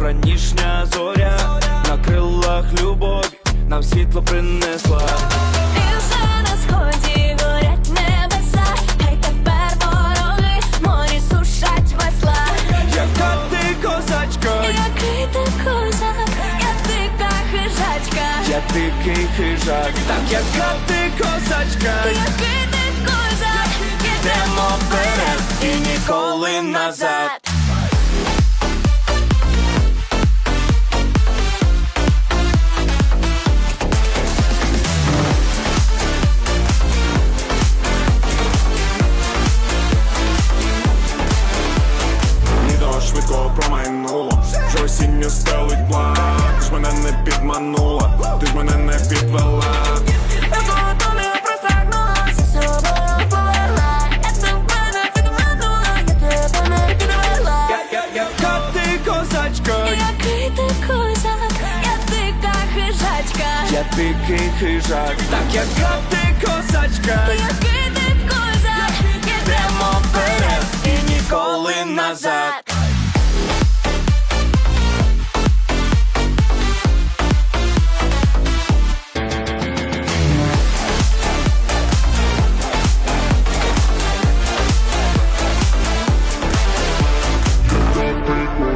вранішня зоря на крилах любові нам світло принесла. І вже на сході горять небеса, хай тепер вороги морі сушать весла. Яка ти козачка, Який ти козак, я дика хижачка. я дикий хижак, так яка ти козачка, Який ти козак, йдемо вперед і ніколи назад. Осінню стелить блак Ти ж мене не підманула, ти ж мене не підвела Я за собою повела. Я тебе не підманула, я тебе не підвела. Я, я, козачка, Який ти козак, я дика хижачка. я дикий хижак, так яка ти козачка, Який ти козак, йдемо вперед і ніколи назад.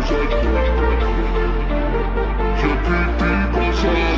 Je pipi dans